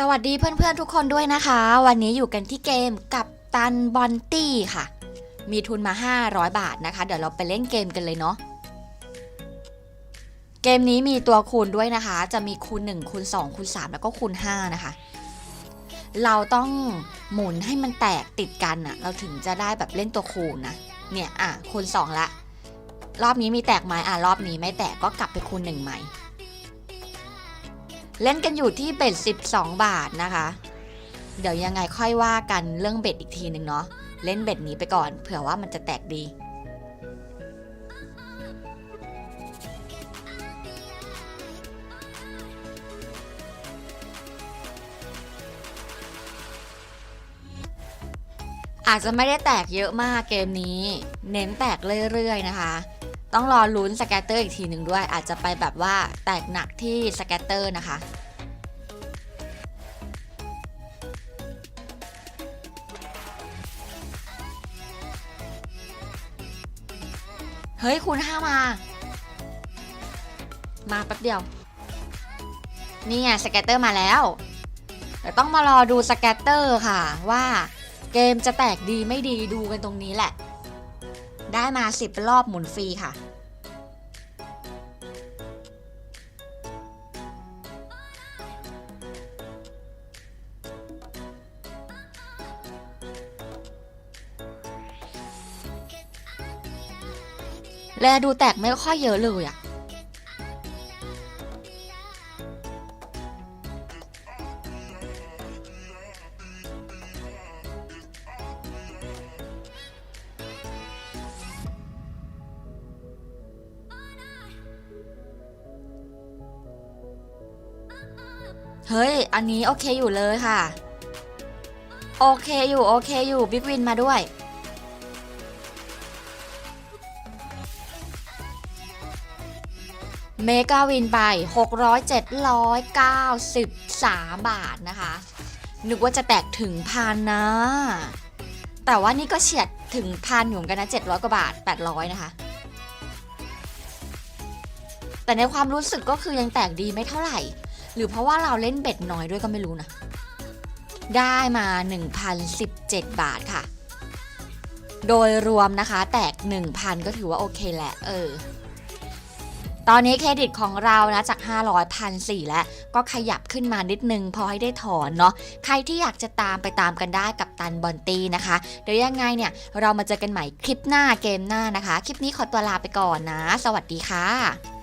สวัสดีเพื่อนๆทุกคนด้วยนะคะ วันนี้อยู่กันที่เกมกับตันบอนตี้ค่ะ มีทุนมา 500 บาทนะคะ เดี๋ยวเราไปเล่นเกมกันเลยเนาะเกมนี้มีตัวคูณด้วยนะคะ จะมีคูณ1คูณ2คูณ3แล้วก็คูณ5นะคะ เราต้องหมุนให้มันแตกติดกันอะเราถึงจะได้แบบเล่นตัวคูณนะเนี่ยอะคูณ2ละรอบนี้มีแตกไหมอะรอบนี้ไม่แตกก็กลับไปคูณ1ใหม่ เล่นกันอยู่ที่เบ็ด12 บาทนะคะ เดี๋ยวยังไงค่อยว่ากันเรื่องเบ็ดอีกทีหนึ่งเนาะเล่นเบ็ดนี้ไปก่อน เผื่อว่ามันจะแตกดี อาจจะไม่ได้แตกเยอะมากเกมนี้ เน้นแตกเรื่อยๆนะคะ ต้องรอลุ้นสแกตเตอร์อีกทีหนึ่งด้วย อาจจะไปแบบว่าแตกหนักที่สแกตเตอร์นะคะเฮ้ยคูณห้ามา มาแป๊บเดียว นี่ไงสแกตเตอร์มาแล้วเดี๋ยวต้องมารอดูสแกตเตอร์ค่ะ ว่าเกมจะแตกดีไม่ดีดูกันตรงนี้แหละ ได้มา 10 รอบหมุนฟรีค่ะ แลดูแตกไม่ค่อยเยอะเลยอะ เฮ้ย อันนี้โอเคอยู่เลยค่ะ โอเคอยู่โอเคอยู่บิ๊กวินมาด้วย เมกาวินไป 600 793 บาทนะคะ นึกว่าจะแตกถึงพันนะ แต่ว่านี่ก็เฉียดถึงพันอยู่เหมือนกันนะ 700 กว่าบาท 800 นะคะแต่ในความรู้สึกก็คือยังแตกดีไม่เท่าไหร่ หรือเพราะว่าเราเล่นเบ็ดน้อยด้วยก็ไม่รู้นะ ได้มา 1,017 บาทค่ะ โดยรวมนะคะแตก 1,000 ก็ถือว่าโอเคแหละ เออ ตอนนี้เครดิตของเรานะจาก 500พันสี่แล้ว ก็ขยับขึ้นมานิดนึงพอให้ได้ถอนเนาะ ใครที่อยากจะตามไปตามกันได้กับตันบอนตีนะคะ เดี๋ยวยังไงเนี่ย เรามาเจอกันใหม่คลิปหน้าเกมหน้านะคะ คลิปนี้ขอตัวลาไปก่อนนะ สวัสดีค่ะ